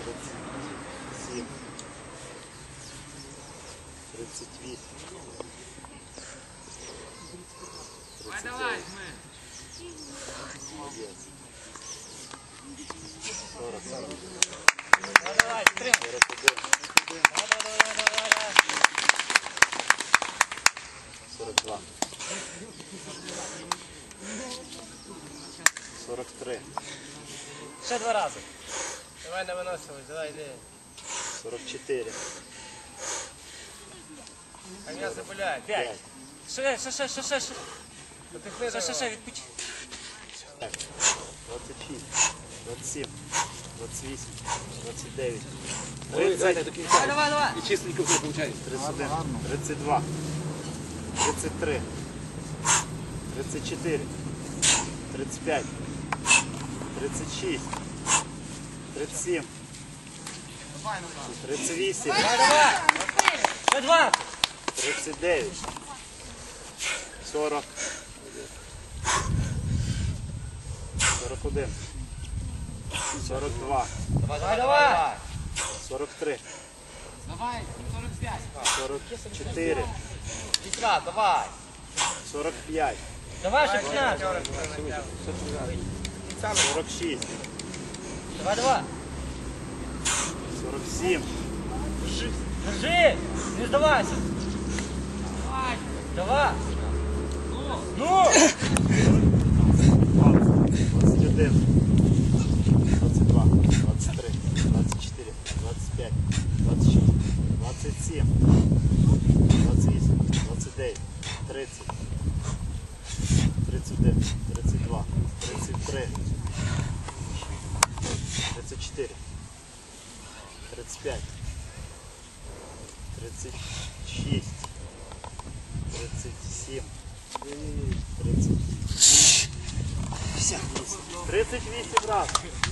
37, 38, Давай, давай, мы. молодец. 40, 40, Давай, 41, 42, 43, Ще два рази. Давай не виносимось, давай, йди. 44, А м'ясо заболяє. 5, П'ять. Ще, ще, ще, ще, ще, ще. Ще, ще, ще, відпочи. 26, 27, 28, 29, Ой, 30, дайте до кінця. Давай, давай, давай. І чистенько все виходить. 31, 32, 33, 34, 35, 36, 37, 38, Давай, давай. Ще два. 39, 40, 41, 42, Давай, давай. 43, Давай, 45. 44, Вісьма, давай. 45, Давай, ще 15. 46, Давай. 47, Держи. Не здавайся. Давай. Ну. 21, 22, 23, 24, 25, 26, 27, 28, 29, 30, 31, 32, 33, 34, 35, 36, 37, 30, 38 разів.